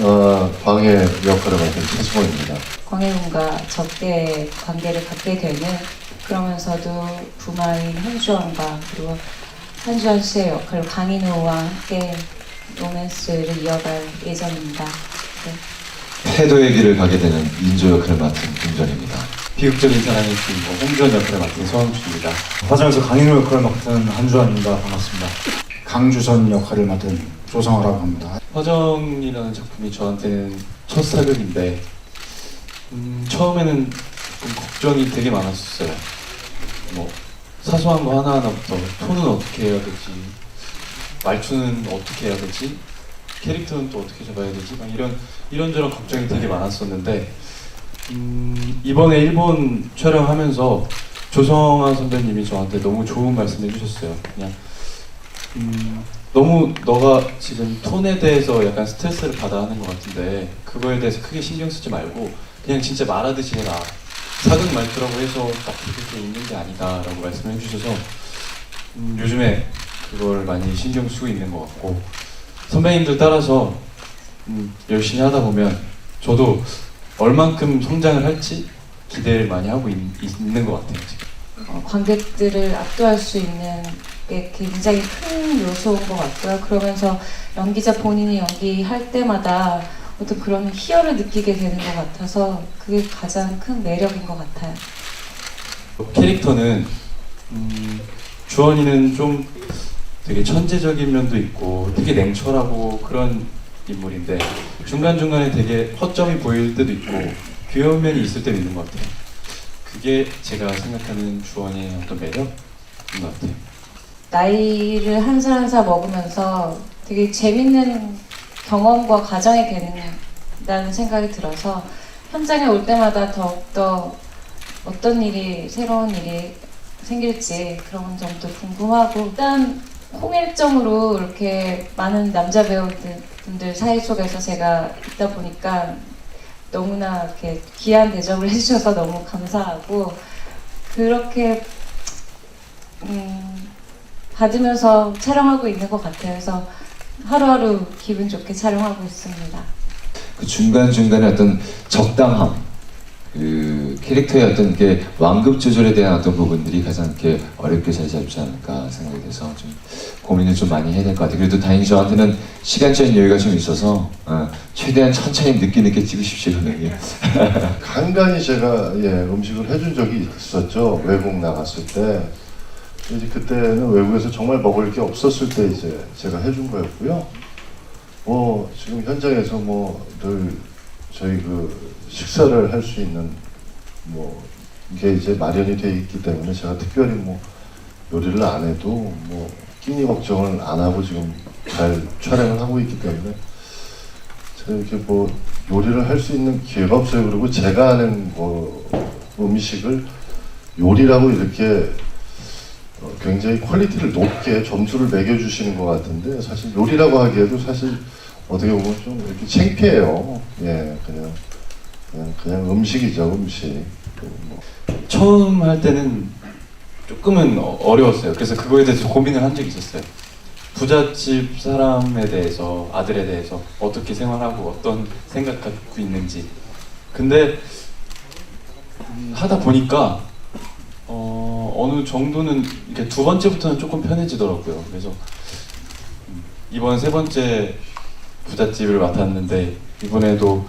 어, 광해 역할을 맡은 최승원입니다. 광해군과 적대 관계를 갖게 되는 그러면서도 부마인 한주원과 그리고 한주원 씨의 역할로 강인호와 함께 로맨스를 이어갈 예정입니다. 네. 패도의 길을 가게 되는 민조 역할을 맡은 김전입니다. 비극적인 사랑의 주인공 홍주원 역할을 맡은 서원준입니다. 화장에서 강인호 역할을 맡은 한주환입니다. 반갑습니다. 강주선 역할을 맡은 조성화라고 합니다. 화정이라는 작품이 저한테는 첫 사극인데 음, 처음에는 좀 걱정이 되게 많았었어요. 뭐 사소한 거 하나하나부터 톤은 어떻게 해야 되지, 말투는 어떻게 해야 되지, 캐릭터는 또 어떻게 잡아야 되지, 막 이런 이런저런 걱정이 되게 많았었는데 음, 이번에 일본 촬영하면서 조성아 선배님이 저한테 너무 좋은 말씀 해 주셨어요. 그냥 음, 너무 너가 지금 톤에 대해서 약간 스트레스를 받아 하는 것 같은데 그거에 대해서 크게 신경 쓰지 말고 그냥 진짜 말하듯이 해라 사극 말투라고 해서 딱 그렇게 있는 게 아니다라고 말씀해 주셔서 음, 요즘에 그걸 많이 신경 쓰고 있는 것 같고 선배님들 따라서 음, 열심히 하다 보면 저도 얼만큼 성장을 할지 기대를 많이 하고 있, 있는 것 같아요 지금. 어, 관객들을 압도할 수 있는 게 굉장히 큰 요소인 것 같고요. 그러면서 연기자 본인이 연기할 때마다 어떤 그런 희열을 느끼게 되는 것 같아서 그게 가장 큰 매력인 것 같아요. 캐릭터는 음, 주원이는 좀 되게 천재적인 면도 있고 되게 냉철하고 그런 인물인데 중간중간에 되게 허점이 보일 때도 있고 귀여운 면이 있을 때도 있는 것 같아요. 그게 제가 생각하는 주원이의 어떤 매력인 것 같아요. 나이를 한 살 한 살 먹으면서 되게 재밌는 경험과 과정이 되는다는 생각이 들어서 현장에 올 때마다 더욱더 어떤 일이 새로운 일이 생길지 그런 점도 궁금하고 일단 홍일점으로 이렇게 많은 남자 배우분들 사이 속에서 제가 있다 보니까 너무나 이렇게 귀한 대접을 해주셔서 너무 감사하고 그렇게 음, 받으면서 촬영하고 있는 것 같아요. 그래서 하루하루 기분 좋게 촬영하고 있습니다. 그 중간 중간에 어떤 적당함, 그 캐릭터의 어떤 게 완급 조절에 대한 어떤 부분들이 가장 이렇게 어렵게 자리 잡지 않을까 생각이 돼서 좀 고민을 좀 많이 해야 될 것 같아요. 그래도 다행히 저한테는 시간적인 여유가 좀 있어서 어, 최대한 천천히 늦게 늦게 찍으십시오, 선생님. 간간히 제가 예, 음식을 해준 적이 있었죠. 외국 나갔을 때. 이제 그때는 외국에서 정말 먹을 게 없었을 때 이제 제가 해준 거였고요. 뭐 지금 현장에서 뭐 늘 저희 그 식사를 할 수 있는 뭐 이게 이제 마련이 돼 있기 때문에 제가 특별히 뭐 요리를 안 해도 뭐 끼니 걱정을 안 하고 지금 잘 촬영을 하고 있기 때문에 제가 이렇게 뭐 요리를 할 수 있는 기회가 없어요. 그리고 제가 하는 뭐 음식을 요리라고 이렇게 어, 굉장히 퀄리티를 높게 점수를 매겨주시는 것 같은데 사실 요리라고 하기에도 사실 어떻게 보면 좀 이렇게 창피해요. 예, 그냥 그냥 그냥 음식이죠, 음식. 그 뭐. 처음 할 때는 조금은 어- 어려웠어요. 그래서 그거에 대해서 고민을 한 적이 있었어요. 부잣집 사람에 대해서 아들에 대해서 어떻게 생활하고 어떤 생각 갖고 있는지. 근데 음, 하다 보니까 어, 어느 정도는 이렇게 두 번째부터는 조금 편해지더라고요. 그래서 음, 이번 세 번째 부잣집을 맡았는데 이번에도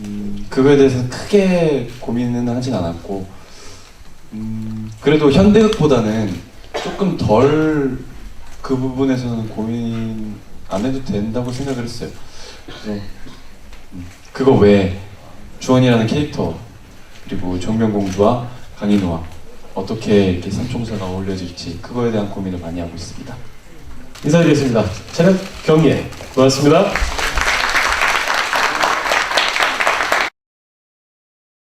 음, 그거에 대해서 크게 고민은 하진 않았고 음, 그래도 현대극보다는 조금 덜 그 부분에서는 고민 안 해도 된다고 생각을 했어요. 그래서 음, 그거 외에 주원이라는 캐릭터 그리고 정명공주와 강인호와 어떻게 이렇게 삼총사가 어울려질지 그거에 대한 고민을 많이 하고 있습니다. 인사드리겠습니다. 촬영 경례 고맙습니다.